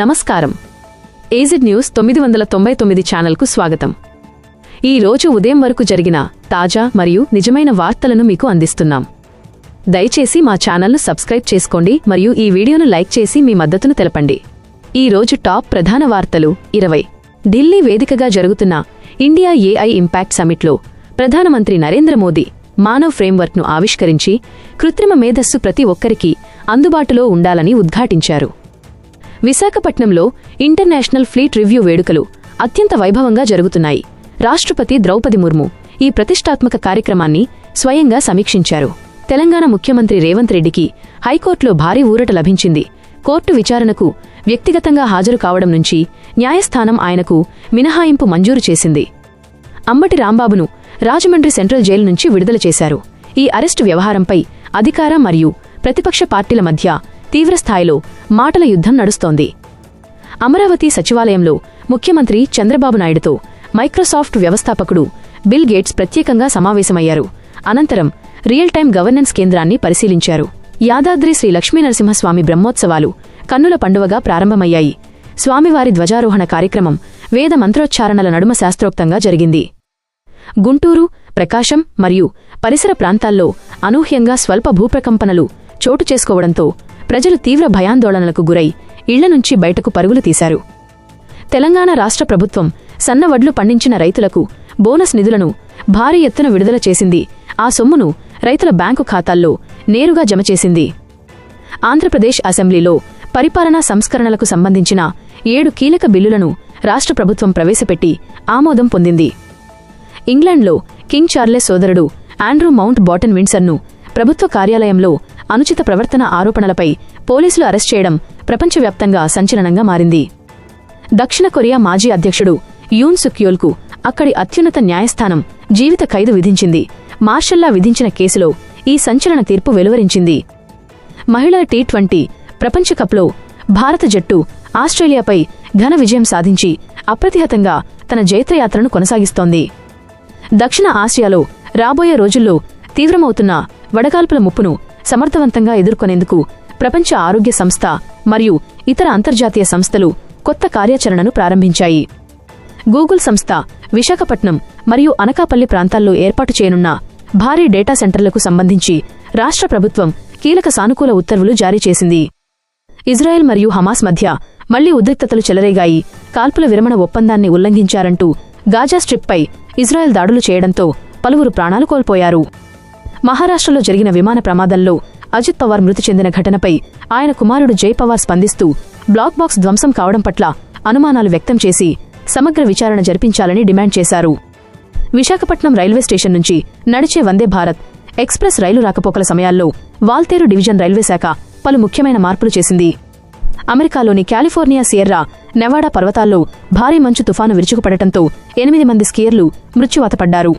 నమస్కారం. Aged news తొమ్మిది వందల తొంభై తొమ్మిది ఛానల్కు స్వాగతం. ఈ రోజు ఉదయం వరకు జరిగిన తాజా మరియు నిజమైన వార్తలను మీకు అందిస్తున్నాం. దయచేసి మా ఛానల్ను సబ్స్క్రైబ్ చేసుకోండి మరియు ఈ వీడియోను లైక్ చేసి మీ మద్దతును తెలపండి. ఈ రోజు టాప్ ప్రధాన వార్తలు ఇరవై. ఢిల్లీ వేదికగా జరుగుతున్న ఇండియా ఏఐ ఇంపాక్ట్ సమిట్లో ప్రధానమంత్రి నరేంద్ర మోదీ మానవ్ ఫ్రేమ్వర్క్ను ఆవిష్కరించి కృత్రిమ మేధస్సు ప్రతి ఒక్కరికి అందుబాటులో ఉండాలని ఉద్ఘాటించారు. విశాఖపట్నంలో ఇంటర్నేషనల్ ఫ్లీట్ రివ్యూ వేడుకలు అత్యంత వైభవంగా జరుగుతున్నాయి. రాష్ట్రపతి ద్రౌపది ముర్ము ఈ ప్రతిష్టాత్మక కార్యక్రమాన్ని స్వయంగా సమీక్షించారు. తెలంగాణ ముఖ్యమంత్రి రేవంత్ రెడ్డికి హైకోర్టులో భారీ ఊరట లభించింది. కోర్టు విచారణకు వ్యక్తిగతంగా హాజరు కావడం నుంచి న్యాయస్థానం ఆయనకు మినహాయింపు మంజూరు చేసింది. అంబటి రాంబాబును రాజమండ్రి సెంట్రల్ జైలు నుంచి విడుదల చేశారు. ఈ అరెస్టు వ్యవహారంపై అధికార మరియు ప్రతిపక్ష పార్టీల మధ్య తీవ్రస్థాయిలో మాటల యుద్ధం నడుస్తోంది. అమరావతి సచివాలయంలో ముఖ్యమంత్రి చంద్రబాబు నాయుడుతో మైక్రోసాఫ్ట్ వ్యవస్థాపకుడు బిల్ గేట్స్ ప్రత్యేకంగా సమావేశమయ్యారు. అనంతరం రియల్ టైం గవర్నెన్స్ కేంద్రాన్ని పరిశీలించారు. యాదాద్రి శ్రీ లక్ష్మీనరసింహస్వామి బ్రహ్మోత్సవాలు కన్నుల పండువగా ప్రారంభమయ్యాయి. స్వామివారి ధ్వజారోహణ కార్యక్రమం వేద మంత్రోచ్చారణల నడుమ శాస్త్రోక్తంగా జరిగింది. గుంటూరు ప్రకాశం మరియు పరిసర ప్రాంతాల్లో అనూహ్యంగా స్వల్ప భూప్రకంపనలు చోటు చేసుకోవడంతో ప్రజలు తీవ్ర భయాందోళనలకు గురై ఇళ్ళ నుంచి బయటకు పరుగులు తీశారు. తెలంగాణ రాష్ట్ర ప్రభుత్వం సన్నవడ్లు పండించిన రైతులకు బోనస్ నిధులను భారీ ఎత్తున విడుదల చేసింది. ఆ సొమ్మును రైతుల బ్యాంకు ఖాతాల్లో నేరుగా జమ చేసింది. ఆంధ్రప్రదేశ్ అసెంబ్లీలో పరిపాలనా సంస్కరణలకు సంబంధించిన ఏడు కీలక బిల్లులను రాష్ట్ర ప్రభుత్వం ప్రవేశపెట్టి ఆమోదం పొందింది. ఇంగ్లాండ్లో కింగ్ చార్లెస్ సోదరుడు ఆండ్రూ మౌంట్ బాటన్ విన్సర్ను ప్రభుత్వ కార్యాలయంలో అనుచిత ప్రవర్తన ఆరోపణలపై పోలీసులు అరెస్ట్ చేయడం ప్రపంచవ్యాప్తంగా సంచలనంగా మారింది. దక్షిణ కొరియా మాజీ అధ్యక్షుడు యూన్ సుక్యోల్కు అక్కడి అత్యున్నత న్యాయస్థానం జీవిత ఖైదు విధించింది. మార్షల్లా విధించిన కేసులో ఈ సంచలన తీర్పు వెలువరించింది. మహిళల టీ ట్వంటీ ప్రపంచకప్లో భారత జట్టు ఆస్ట్రేలియాపై ఘన విజయం సాధించి అప్రతిహతంగా తన జైత్రయాత్రను కొనసాగిస్తోంది. దక్షిణ ఆసియాలో రాబోయే రోజుల్లో తీవ్రమవుతున్న వడగాల్పుల ముప్పును సమర్థవంతంగా ఎదుర్కొనేందుకు ప్రపంచ ఆరోగ్య సంస్థ మరియు ఇతర అంతర్జాతీయ సంస్థలు కొత్త కార్యాచరణను ప్రారంభించాయి. గూగుల్ సంస్థ విశాఖపట్నం మరియు అనకాపల్లి ప్రాంతాల్లో ఏర్పాటు చేయనున్న భారీ డేటా సెంటర్లకు సంబంధించి రాష్ట్ర ప్రభుత్వం కీలక సానుకూల ఉత్తర్వులు జారీ చేసింది. ఇజ్రాయెల్ మరియు హమాస్ మధ్య మళ్ళీ ఉద్రిక్తతలు చెలరేగాయి. కాల్పుల విరమణ ఒప్పందాన్ని ఉల్లంఘించారంటూ గాజా స్ట్రిప్పై ఇజ్రాయెల్ దాడులు చేయడంతో పలువురు ప్రాణాలు కోల్పోయారు. మహారాష్ట్రలో జరిగిన విమాన ప్రమాదంలో అజిత్ పవార్ మృతి చెందిన ఘటనపై ఆయన కుమారుడు జై పవార్ స్పందిస్తూ బ్లాక్ బాక్స్ ధ్వంసం కావడం పట్ల అనుమానాలు వ్యక్తం చేసి సమగ్ర విచారణ జరిపించాలని డిమాండ్ చేశారు. విశాఖపట్నం రైల్వే స్టేషన్ నుంచి నడిచే వందే భారత్ ఎక్స్ప్రెస్ రైలు రాకపోకల సమయాల్లో వాల్తేరు డివిజన్ రైల్వే శాఖ పలు ముఖ్యమైన మార్పులు చేసింది. అమెరికాలోని కాలిఫోర్నియా సియర్రా నెవాడా పర్వతాల్లో భారీ మంచు తుఫాను విరుచుకుపడటంతో ఎనిమిది మంది స్కీయర్లు మృత్యువాతపడ్డారు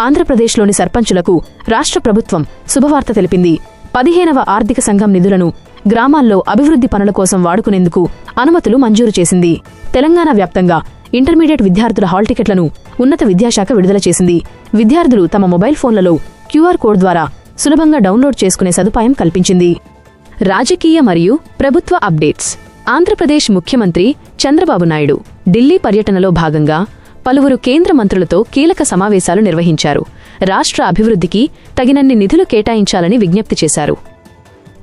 ఆంధ్రప్రదేశ్లోని సర్పంచులకు రాష్ట్ర ప్రభుత్వం శుభవార్త తెలిపింది. పదిహేనవ ఆర్థిక సంఘం నిధులను గ్రామాల్లో అభివృద్ధి పనుల కోసం వాడుకునేందుకు అనుమతులు మంజూరు చేసింది. తెలంగాణ వ్యాప్తంగా ఇంటర్మీడియట్ విద్యార్థుల హాల్ టికెట్లను ఉన్నత విద్యాశాఖ విడుదల చేసింది. విద్యార్థులు తమ మొబైల్ ఫోన్లలో క్యూఆర్ కోడ్ ద్వారా సులభంగా డౌన్లోడ్ చేసుకునే సదుపాయం కల్పించింది. రాజకీయ మరియు ప్రభుత్వ అప్డేట్స్. ఆంధ్రప్రదేశ్ ముఖ్యమంత్రి చంద్రబాబు నాయుడు ఢిల్లీ పర్యటనలో భాగంగా పలువురు కేంద్ర మంత్రులతో కీలక సమావేశాలు నిర్వహించారు. రాష్ట్ర అభివృద్ధికి తగినన్ని నిధులు కేటాయించాలని విజ్ఞప్తి చేశారు.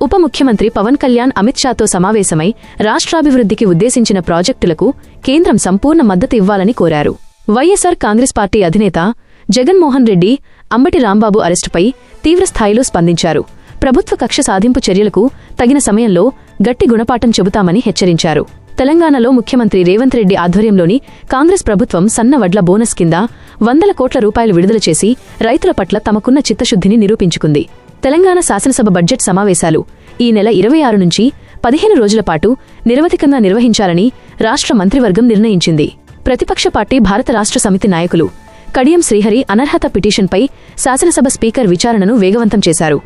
ఉప ముఖ్యమంత్రి పవన్ కళ్యాణ్ అమిత్ షాతో సమావేశమై రాష్ట్రాభివృద్ధికి ఉద్దేశించిన ప్రాజెక్టులకు కేంద్రం సంపూర్ణ మద్దతు ఇవ్వాలని కోరారు. వైఎస్సార్ కాంగ్రెస్ పార్టీ అధినేత జగన్మోహన్ రెడ్డి అంబటి రాంబాబు అరెస్టుపై తీవ్రస్థాయిలో స్పందించారు. ప్రభుత్వ కక్ష సాధింపు చర్యలకు తగిన సమయంలో గట్టి గుణపాఠం చెబుతామని హెచ్చరించారు. తెలంగాణలో ముఖ్యమంత్రి రేవంత్ రెడ్డి ఆధ్వర్యంలోని కాంగ్రెస్ ప్రభుత్వం సన్న వడ్ల బోనస్ కింద వందల కోట్ల రూపాయలు విడుదల చేసి రైతుల పట్ల తమకున్న చిత్తశుద్ధిని నిరూపించుకుంది. తెలంగాణ శాసనసభ బడ్జెట్ సమావేశాలు ఈ నెల ఇరవై ఆరు నుంచి పదిహేను రోజుల పాటు నిరవధికంగా నిర్వహించాలని రాష్ట్ర మంత్రివర్గం నిర్ణయించింది. ప్రతిపక్ష పార్టీ భారత రాష్ట్ర సమితి నాయకులు కడియం శ్రీహరి అనర్హత పిటిషన్పై శాసనసభ స్పీకర్ విచారణను వేగవంతం చేశారు.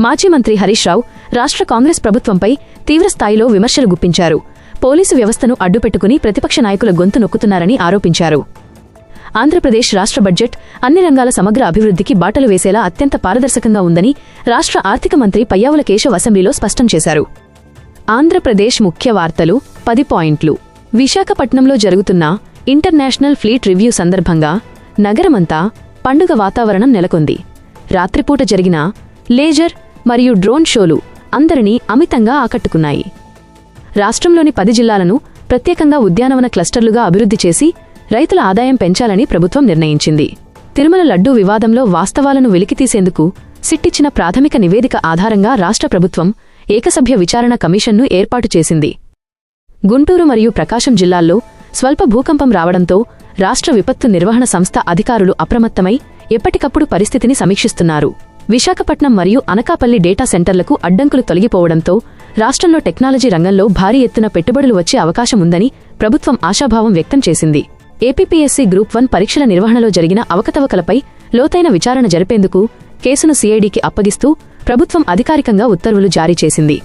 మాజీ మంత్రి హరీష్ రావు రాష్ట్ర కాంగ్రెస్ ప్రభుత్వంపై తీవ్రస్థాయిలో విమర్శలు గుప్పించారు. పోలీసు వ్యవస్థను అడ్డుపెట్టుకుని ప్రతిపక్ష నాయకుల గొంతు నొక్కుతున్నారని ఆరోపించారు. ఆంధ్రప్రదేశ్ రాష్ట్ర బడ్జెట్ అన్ని రంగాల సమగ్ర అభివృద్ధికి బాటలు వేసేలా అత్యంత పారదర్శకంగా ఉందని రాష్ట్ర ఆర్థిక మంత్రి పయ్యావుల కేశవ్ అసెంబ్లీలో స్పష్టం చేశారు. ఆంధ్రప్రదేశ్ ముఖ్య వార్తలు పది పాయింట్లు. విశాఖపట్నంలో జరుగుతున్న ఇంటర్నేషనల్ ఫ్లీట్ రివ్యూ సందర్భంగా నగరమంతా పండుగ వాతావరణం నెలకొంది. రాత్రిపూట జరిగిన లేజర్ మరియు డ్రోన్ షోలు అందరినీ అమితంగా ఆకట్టుకున్నాయి. రాష్ట్రంలోని పది జిల్లాలను ప్రత్యేకంగా ఉద్యానవన క్లస్టర్లుగా అభివృద్ధి చేసి రైతుల ఆదాయం పెంచాలని ప్రభుత్వం నిర్ణయించింది. తిరుమల లడ్డూ వివాదంలో వాస్తవాలను వెలికితీసేందుకు సిట్టిచ్చిన ప్రాథమిక నివేదిక ఆధారంగా రాష్ట్ర ప్రభుత్వం ఏకసభ్య విచారణ కమిషన్ను ఏర్పాటు చేసింది. గుంటూరు మరియు ప్రకాశం జిల్లాల్లో స్వల్ప భూకంపం రావడంతో రాష్ట్ర విపత్తు నిర్వహణ సంస్థ అధికారులు అప్రమత్తమై ఎప్పటికప్పుడు పరిస్థితిని సమీక్షిస్తున్నారు. విశాఖపట్నం మరియు అనకాపల్లి డేటా సెంటర్లకు అడ్డంకులు తొలగిపోవడంతో రాష్ట్రంలో టెక్నాలజీ రంగంలో భారీ ఎత్తున పెట్టుబడులు వచ్చే అవకాశం ఉందని ప్రభుత్వం ఆశాభావం వ్యక్తం చేసింది. ఏపీపీఎస్సీ గ్రూప్ వన్ పరీక్షల నిర్వహణలో జరిగిన అవకతవకలపై లోతైన విచారణ జరిపేందుకు కేసును సీఐడీకి అప్పగిస్తూ ప్రభుత్వం అధికారికంగా ఉత్తర్వులు జారీ చేసింది.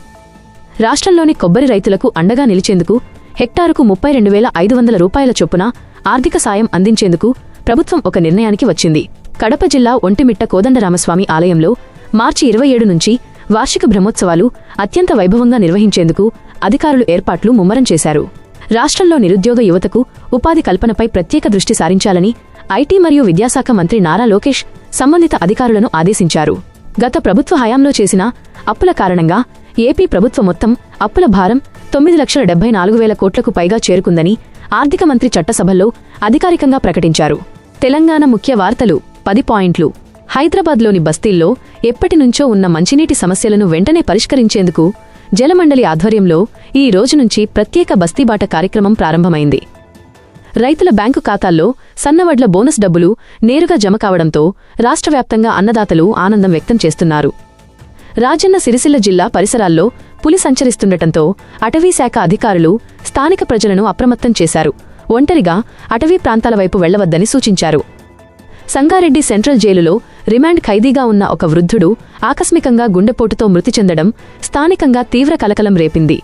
రాష్ట్రంలోని కొబ్బరి రైతులకు అండగా నిలిచేందుకు హెక్టారుకు ముప్పై రెండు వేల ఐదు వందల రూపాయల చొప్పున ఆర్థిక సాయం అందించేందుకు ప్రభుత్వం ఒక నిర్ణయానికి వచ్చింది. కడప జిల్లా ఒంటిమిట్ట కోదండరామస్వామి ఆలయంలో మార్చి ఇరవై ఏడు నుంచి వార్షిక బ్రహ్మోత్సవాలు అత్యంత వైభవంగా నిర్వహించేందుకు అధికారులు ఏర్పాట్లు ముమ్మరం చేశారు. రాష్ట్రంలో నిరుద్యోగ యువతకు ఉపాధి కల్పనపై ప్రత్యేక దృష్టి సారించాలని ఐటీ మరియు విద్యాశాఖ మంత్రి నారా లోకేష్ సంబంధిత అధికారులను ఆదేశించారు. గత ప్రభుత్వ హయాంలో చేసిన అప్పుల కారణంగా ఏపీ ప్రభుత్వ మొత్తం అప్పుల భారం తొమ్మిది లక్షల డెబ్బై నాలుగు వేల కోట్లకు పైగా చేరుకుందని ఆర్థిక మంత్రి చట్టసభల్లో అధికారికంగా ప్రకటించారు. తెలంగాణ ముఖ్య వార్తలు పది పాయింట్లు. హైదరాబాద్లోని బస్తీల్లో ఎప్పటినుంచో ఉన్న మంచినీటి సమస్యలను వెంటనే పరిష్కరించేందుకు జలమండలి ఆధ్వర్యంలో ఈ రోజు నుంచి ప్రత్యేక బస్తీబాట కార్యక్రమం ప్రారంభమైంది. రైతుల బ్యాంకు ఖాతాల్లో సన్నవడ్ల బోనస్ డబ్బులు నేరుగా జమ కావడంతో రాష్ట్ర వ్యాప్తంగా అన్నదాతలు ఆనందం వ్యక్తం చేస్తున్నారు. రాజన్న సిరిసిల్ల జిల్లా పరిసరాల్లో పులి సంచరిస్తుండటంతో అటవీశాఖ అధికారులు స్థానిక ప్రజలను అప్రమత్తం చేశారు. ఒంటరిగా అటవీ ప్రాంతాల వైపు వెళ్ళవద్దని సూచించారు. సంగారెడ్డి సెంట్రల్ జైలులో రిమాండ్ ఖైదీగా ఉన్న ఒక వృద్ధుడు ఆకస్మికంగా గుండెపోటుతో మృతి చెందడం స్థానికంగా తీవ్ర కలకలం రేపింది.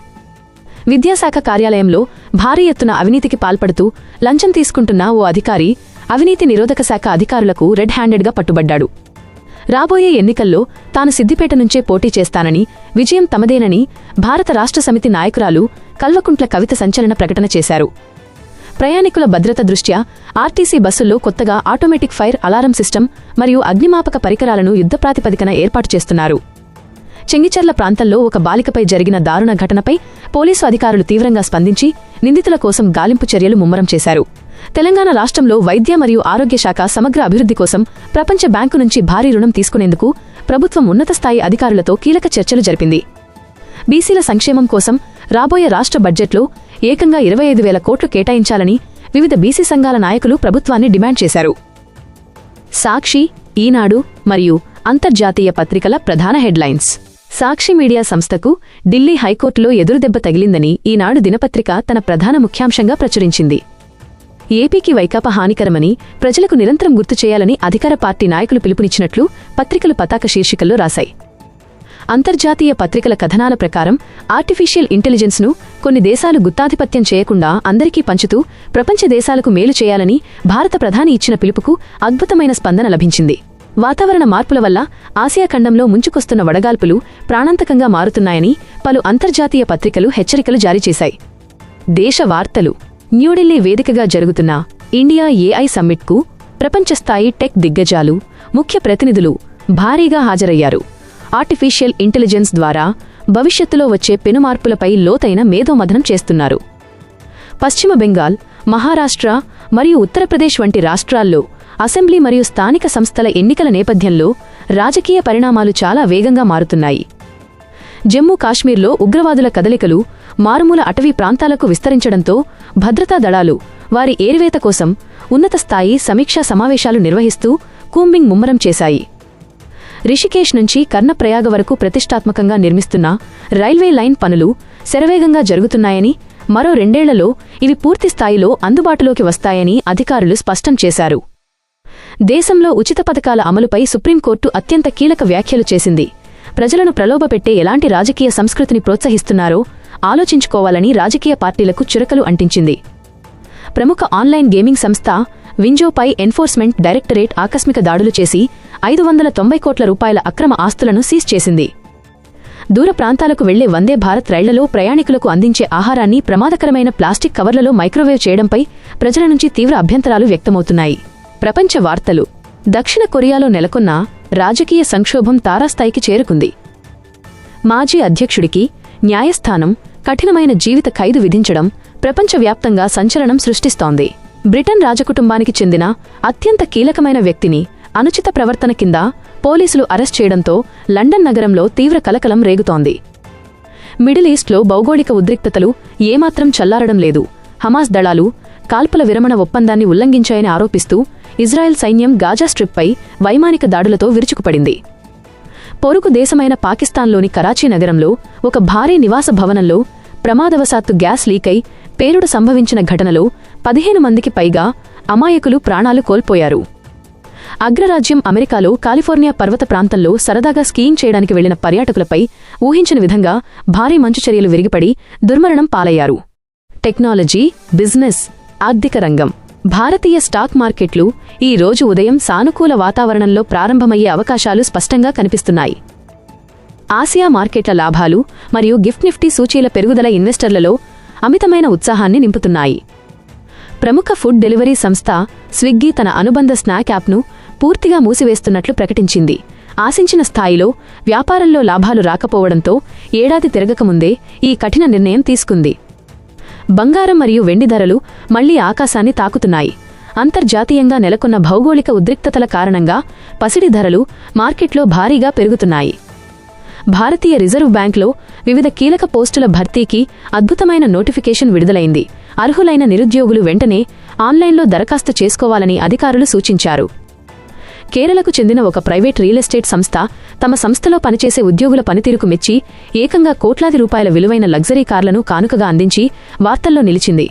విద్యాశాఖ కార్యాలయంలో భారీ ఎత్తున అవినీతికి పాల్పడుతూ లంచం తీసుకుంటున్న ఓ అధికారి అవినీతి నిరోధక శాఖ అధికారులకు రెడ్ హ్యాండెడ్గా పట్టుబడ్డాడు. రాబోయే ఎన్నికల్లో తాను సిద్దిపేట నుంచే పోటీ చేస్తానని విజయం తమదేనని భారత రాష్ట్ర సమితి నాయకురాలు కల్వకుంట్ల కవిత సంచలన ప్రకటన చేశారు. ప్రయాణికుల భద్రత దృష్ట్యా ఆర్టీసీ బస్సుల్లో కొత్తగా ఆటోమేటిక్ ఫైర్ అలారం సిస్టమ్ మరియు అగ్నిమాపక పరికరాలను యుద్ధ ప్రాతిపదికన ఏర్పాటు చేస్తున్నారు. చెంగిచర్ల ప్రాంతంలో ఒక బాలికపై జరిగిన దారుణ ఘటనపై పోలీసు అధికారులు తీవ్రంగా స్పందించి నిందితుల కోసం గాలింపు చర్యలు ముమ్మరం చేశారు. తెలంగాణ రాష్ట్రంలో వైద్య మరియు ఆరోగ్య శాఖ సమగ్ర అభివృద్ధి కోసం ప్రపంచ బ్యాంకు నుంచి భారీ రుణం తీసుకునేందుకు ప్రభుత్వం ఉన్నత స్థాయి అధికారులతో కీలక చర్చలు జరిపింది. బీసీల సంక్షేమం కోసం రాబోయే రాష్ట్ర బడ్జెట్లో ఏకంగా ఇరవై ఐదు వేల కోట్లు కేటాయించాలని వివిధ బీసీ సంఘాల నాయకులు ప్రభుత్వాన్ని డిమాండ్ చేశారు. సాక్షి ఈనాడు మరియు అంతర్జాతీయ పత్రికల ప్రధాన హెడ్లైన్స్. సాక్షి మీడియా సంస్థకు ఢిల్లీ హైకోర్టులో ఎదురుదెబ్బ తగిలిందని ఈనాడు దినపత్రిక తన ప్రధాన ముఖ్యాంశంగా ప్రచురించింది. ఏపీకి వైకాపా హానికరమని ప్రజలకు నిరంతరం గుర్తు చేయాలని అధికార పార్టీ నాయకులు పిలుపునిచ్చినట్లు పత్రికలు పతాక శీర్షికల్లో రాశాయి. అంతర్జాతీయ పత్రికల కథనాల ప్రకారం ఆర్టిఫిషియల్ ఇంటెలిజెన్స్ను కొన్ని దేశాలు గుత్తాధిపత్యం చేయకుండా అందరికీ పంచుతూ ప్రపంచ దేశాలకు మేలు చేయాలని భారత ప్రధాని ఇచ్చిన పిలుపుకు అద్భుతమైన స్పందన లభించింది. వాతావరణ మార్పుల వల్ల ఆసియా ఖండంలో ముంచుకొస్తున్న వడగాల్పులు ప్రాణాంతకంగా మారుతున్నాయని పలు అంతర్జాతీయ పత్రికలు హెచ్చరికలు జారీ చేశాయి. దేశ వార్తలు. న్యూఢిల్లీ వేదికగా జరుగుతున్న ఇండియా ఏఐ సమ్మిట్కు ప్రపంచస్థాయి టెక్ దిగ్గజాలు ముఖ్య ప్రతినిధులు భారీగా హాజరయ్యారు. ఆర్టిఫిషియల్ ఇంటెలిజెన్స్ ద్వారా భవిష్యత్తులో వచ్చే పెనుమార్పులపై లోతైన మేధోమథనం చేస్తున్నారు. పశ్చిమ బెంగాల్ మహారాష్ట్ర మరియు ఉత్తరప్రదేశ్ వంటి రాష్ట్రాల్లో అసెంబ్లీ మరియు స్థానిక సంస్థల ఎన్నికల నేపథ్యంలో రాజకీయ పరిణామాలు చాలా వేగంగా మారుతున్నాయి. జమ్మూ కాశ్మీర్లో ఉగ్రవాదుల కదలికలు మారుమూల అటవీ ప్రాంతాలకు విస్తరించడంతో భద్రతా దళాలు వారి ఏరివేత కోసం ఉన్నత స్థాయి సమీక్షా సమావేశాలు నిర్వహిస్తూ కూంబింగ్ ముమ్మరం చేశాయి. రిషికేష్ నుంచి కర్ణప్రయాగ వరకు ప్రతిష్టాత్మకంగా నిర్మిస్తున్న రైల్వే లైన్ పనులు శరవేగంగా జరుగుతున్నాయని మరో రెండేళ్ళలో ఇవి పూర్తి స్థాయిలో అందుబాటులోకి వస్తాయని అధికారులు స్పష్టం చేశారు. దేశంలో ఉచిత పథకాల అమలుపై సుప్రీంకోర్టు అత్యంత కీలక వ్యాఖ్యలు చేసింది. ప్రజలను ప్రలోభపెట్టే ఎలాంటి రాజకీయ సంస్కృతిని ప్రోత్సహిస్తున్నారో ఆలోచించుకోవాలని రాజకీయ పార్టీలకు చురకలు అంటించింది. ప్రముఖ ఆన్లైన్ గేమింగ్ సంస్థ వింజోపై ఎన్ఫోర్స్మెంట్ డైరెక్టరేట్ ఆకస్మిక దాడులు చేసి ఐదు వందల తొంభై కోట్ల రూపాయల అక్రమ ఆస్తులను సీజ్ చేసింది. దూర ప్రాంతాలకు వెళ్ళే వందే భారత్ రైళ్ళలో ప్రయాణికులకు అందించే ఆహారాన్ని ప్రమాదకరమైన ప్లాస్టిక్ కవర్లలో మైక్రోవేవ్ చేయడంపై ప్రజల నుంచి తీవ్ర అభ్యంతరాలు వ్యక్తమవుతున్నాయి. ప్రపంచ వార్తలు. దక్షిణ కొరియాలో నెలకొన్న రాజకీయ సంక్షోభం తారాస్థాయికి చేరుకుంది. మాజీ అధ్యక్షుడికి న్యాయస్థానం కఠినమైన జీవిత ఖైదు విధించడం ప్రపంచవ్యాప్తంగా సంచలనం సృష్టిస్తోంది. బ్రిటన్ రాజకుటుంబానికి చెందిన అత్యంత కీలకమైన వ్యక్తిని అనుచిత ప్రవర్తన కింద పోలీసులు అరెస్ట్ చేయడంతో లండన్ నగరంలో తీవ్ర కలకలం రేగుతోంది. మిడిల్ ఈస్ట్లో భౌగోళిక ఉద్రిక్తతలు ఏమాత్రం చల్లారడం లేదు. హమాస్ దళాలు కాల్పుల విరమణ ఒప్పందాన్ని ఉల్లంఘించాయని ఆరోపిస్తూ ఇజ్రాయెల్ సైన్యం గాజా స్ట్రిప్పై వైమానిక దాడులతో విరుచుకుపడింది. పొరుగు దేశమైన పాకిస్తాన్లోని కరాచీ నగరంలో ఒక భారీ నివాస భవనంలో ప్రమాదవశాత్తు గ్యాస్ లీకై పేలుడు సంభవించిన ఘటనలో పదిహేను మందికి పైగా అమాయకులు ప్రాణాలు కోల్పోయారు. అగ్రరాజ్యం అమెరికాలో కాలిఫోర్నియా పర్వత ప్రాంతంలో సరదాగా స్కీయింగ్ చేయడానికి వెళ్ళిన పర్యాటకులపై ఊహించిన విధంగా భారీ మంచు చర్యలు విరిగిపడి దుర్మరణం పాలయ్యారు. టెక్నాలజీ బిజినెస్ ఆర్థిక రంగం భారతీయ స్టాక్ మార్కెట్లు ఈ రోజు ఉదయం సానుకూల వాతావరణంలో ప్రారంభమయ్యే అవకాశాలు స్పష్టంగా కనిపిస్తున్నాయి. ఆసియా మార్కెట్ల లాభాలు మరియు గిఫ్ట్ నిఫ్టీ సూచీల పెరుగుదల ఇన్వెస్టర్లలో అమితమైన ఉత్సాహాన్ని నింపుతున్నాయి. ప్రముఖ ఫుడ్ డెలివరీ సంస్థ స్విగ్గీ తన అనుబంధ స్నాక్ యాప్ను పూర్తిగా మూసివేస్తున్నట్లు ప్రకటించింది. ఆశించిన స్థాయిలో వ్యాపారంలో లాభాలు రాకపోవడంతో ఏడాది తిరగకముందే ఈ కఠిన నిర్ణయం తీసుకుంది. బంగారం మరియు వెండి ధరలు మళ్ళీ ఆకాశాన్ని తాకుతున్నాయి. అంతర్జాతీయంగా నెలకొన్న భౌగోళిక ఉద్రిక్తతల కారణంగా పసిడి ధరలు మార్కెట్లో భారీగా పెరుగుతున్నాయి. భారతీయ రిజర్వ్ బ్యాంక్లో వివిధ కీలక పోస్టుల భర్తీకి అద్భుతమైన నోటిఫికేషన్ విడుదలైంది. అర్హులైన నిరుద్యోగులు వెంటనే ఆన్లైన్లో దరఖాస్తు చేసుకోవాలని అధికారులు సూచించారు. కేరళకు చెందిన ఒక ప్రైవేట్ రియల్ ఎస్టేట్ సంస్థ తమ సంస్థలో పనిచేసే ఉద్యోగుల పనితీరుకు మెచ్చి ఏకంగా కోట్లాది రూపాయల విలువైన లగ్జరీ కార్లను కానుకగా అందించి వార్తల్లో నిలిచింది.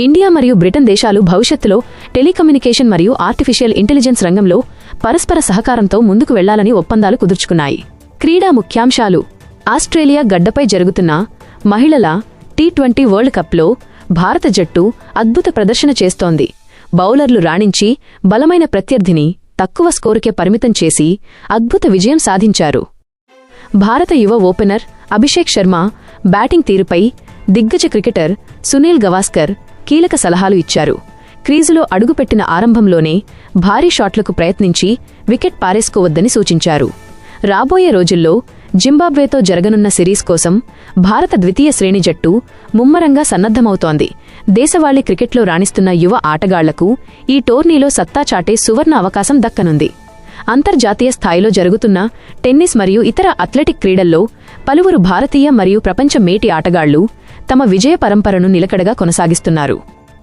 ఇండియా మరియు బ్రిటన్ దేశాలు భవిష్యత్తులో టెలికమ్యూనికేషన్ మరియు ఆర్టిఫిషియల్ ఇంటెలిజెన్స్ రంగంలో పరస్పర సహకారంతో ముందుకు వెళ్ళాలని ఒప్పందాలు కుదుర్చుకున్నాయి. క్రీడా ముఖ్యాంశాలు ఆస్ట్రేలియా గడ్డపై జరుగుతున్న మహిళల టీ ట్వంటీ వరల్డ్ కప్లో భారత జట్టు అద్భుత ప్రదర్శన చేస్తోంది. బౌలర్లు రాణించి బలమైన ప్రత్యర్థిని తక్కువ స్కోరుకే పరిమితం చేసి అద్భుత విజయం సాధించారు. భారత యువ ఓపెనర్ అభిషేక్ శర్మ బ్యాటింగ్ తీరుపై దిగ్గజ క్రికెటర్ సునీల్ గవాస్కర్ కీలక సలహాలు ఇచ్చారు. క్రీజులో అడుగుపెట్టిన ఆరంభంలోనే భారీ షాట్లకు ప్రయత్నించి వికెట్ పారేసుకోవద్దని సూచించారు. రాబోయే రోజుల్లో జింబాబ్వేతో జరగనున్న సిరీస్ కోసం భారత ద్వితీయ శ్రేణి జట్టు ముమ్మరంగా సన్నద్ధమవుతోంది. దేశవాళీ క్రికెట్లో రాణిస్తున్న యువ ఆటగాళ్ళకు ఈ టోర్నీలో సత్తా చాటే సువర్ణ అవకాశం దక్కనుంది. అంతర్జాతీయ స్థాయిలో జరుగుతున్న టెన్నిస్ మరియు ఇతర అథ్లెటిక్ క్రీడల్లో పలువురు భారతీయ మరియు ప్రపంచ మేటి ఆటగాళ్ళు తమ విజయ పరంపరను నిలకడగా కొనసాగిస్తున్నారు.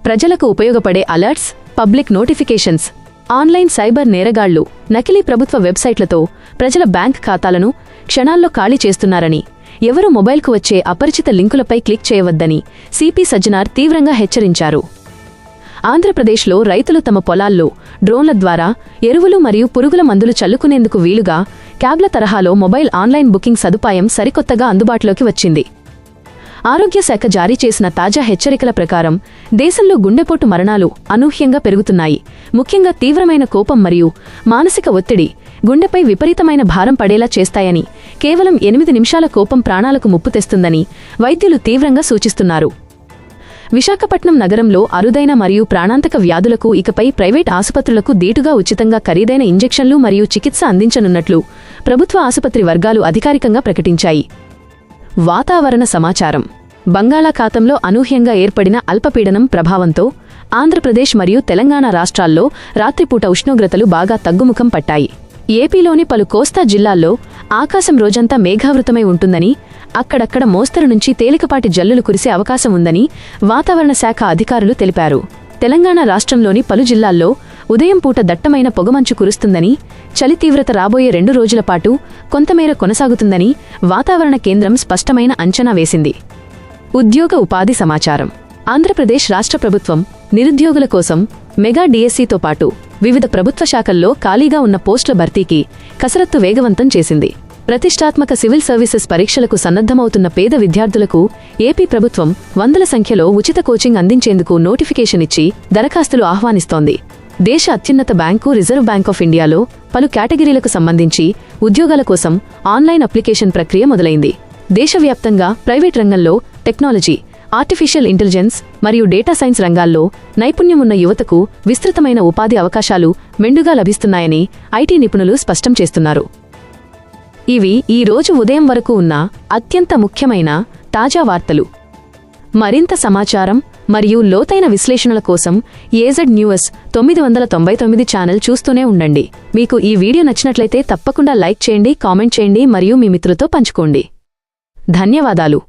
ప్రజలకు ఉపయోగపడే alerts public notifications online cyber నేరగాళ్ళు నకిలీ ప్రభుత్వ వెబ్సైట్లతో ప్రజల బ్యాంక్ ఖాతాలను క్షణాల్లో ఖాళీ చేస్తున్నారని ఎవరు మొబైల్కు వచ్చే అపరిచిత లింకులపై క్లిక్ చేయవద్దని సిపి సజ్జనార్ తీవ్రంగా హెచ్చరించారు. ఆంధ్రప్రదేశ్లో రైతులు తమ పొలాల్లో డ్రోన్ల ద్వారా ఎరువులు మరియు పురుగుల మందులు చల్లుకునేందుకు వీలుగా క్యాబ్ల తరహాలో మొబైల్ ఆన్లైన్ బుకింగ్ సదుపాయం సరికొత్తగా అందుబాటులోకి వచ్చింది. ఆరోగ్య శాఖ జారీ చేసిన తాజా హెచ్చరికల ప్రకారం దేశంలో గుండెపోటు మరణాలు అనూహ్యంగా పెరుగుతున్నాయి. ముఖ్యంగా తీవ్రమైన కోపం మరియు మానసిక ఒత్తిడి గుండెపై విపరీతమైన భారం పడేలా చేస్తాయని కేవలం ఎనిమిది నిమిషాల కోపం ప్రాణాలకు ముప్పు తెస్తుందని వైద్యులు తీవ్రంగా సూచిస్తున్నారు. విశాఖపట్నం నగరంలో అరుదైన మరియు ప్రాణాంతక వ్యాధులకు ఇకపై ప్రైవేట్ ఆసుపత్రులకు దీటుగా ఉచితంగా ఖరీదైన ఇంజెక్షన్లు మరియు చికిత్స అందించనున్నట్లు ప్రభుత్వ ఆసుపత్రి వర్గాలు అధికారికంగా ప్రకటించాయి. వాతావరణ సమాచారం. బంగాళాఖాతంలో అనూహ్యంగా ఏర్పడిన అల్పపీడనం ప్రభావంతో ఆంధ్రప్రదేశ్ మరియు తెలంగాణ రాష్ట్రాల్లో రాత్రిపూట ఉష్ణోగ్రతలు బాగా తగ్గుముఖం పట్టాయి. ఏపీలోని పలు కోస్తా జిల్లాల్లో ఆకాశం రోజంతా మేఘావృతమై ఉంటుందని అక్కడక్కడ మోస్తరు నుంచి తేలికపాటి జల్లులు కురిసే అవకాశం ఉందని వాతావరణ శాఖ అధికారులు తెలిపారు. తెలంగాణ రాష్ట్రంలోని పలు జిల్లాల్లో ఉదయం పూట దట్టమైన పొగమంచు కురుస్తుందని చలి తీవ్రత రాబోయే రెండు రోజుల పాటు కొంతమేర కొనసాగుతుందని వాతావరణ కేంద్రం స్పష్టమైన అంచనా వేసింది. ఉద్యోగ ఉపాధి సమాచారం. ఆంధ్రప్రదేశ్ రాష్ట్ర ప్రభుత్వం నిరుద్యోగుల కోసం మెగా డిఎస్సీతో పాటు వివిధ ప్రభుత్వ శాఖల్లో ఖాళీగా ఉన్న పోస్టుల భర్తీకి కసరత్తు వేగవంతం చేసింది. ప్రతిష్టాత్మక సివిల్ సర్వీసెస్ పరీక్షలకు సన్నద్ధమవుతున్న పేద విద్యార్థులకు ఏపీ ప్రభుత్వం వందల సంఖ్యలో ఉచిత కోచింగ్ అందించేందుకు నోటిఫికేషన్ ఇచ్చి దరఖాస్తులు ఆహ్వానిస్తోంది. దేశ అత్యున్నత బ్యాంకు రిజర్వ్ బ్యాంక్ ఆఫ్ ఇండియాలో పలు కేటగిరీలకు సంబంధించి ఉద్యోగాల కోసం ఆన్లైన్ అప్లికేషన్ ప్రక్రియ మొదలైంది. దేశవ్యాప్తంగా ప్రైవేట్ రంగంలో టెక్నాలజీ ఆర్టిఫిషియల్ ఇంటెలిజెన్స్ మరియు డేటా సైన్స్ రంగాల్లో నైపుణ్యం ఉన్న యువతకు విస్తృతమైన ఉపాధి అవకాశాలు మెండుగా లభిస్తున్నాయని ఐటీ నిపుణులు స్పష్టం చేస్తున్నారు. ఇవి ఈ రోజు ఉదయం వరకు ఉన్న అత్యంత ముఖ్యమైన తాజా వార్తలు. మరింత సమాచారం మరియు లోతైన విశ్లేషణల కోసం ఏజెడ్ న్యూస్ తొమ్మిది వందల తొంభై తొమ్మిది ఛానల్ చూస్తూనే ఉండండి. మీకు ఈ వీడియో నచ్చినట్లయితే తప్పకుండా లైక్ చేయండి కామెంట్ చేయండి మరియు మీ మిత్రులతో పంచుకోండి. ధన్యవాదాలు.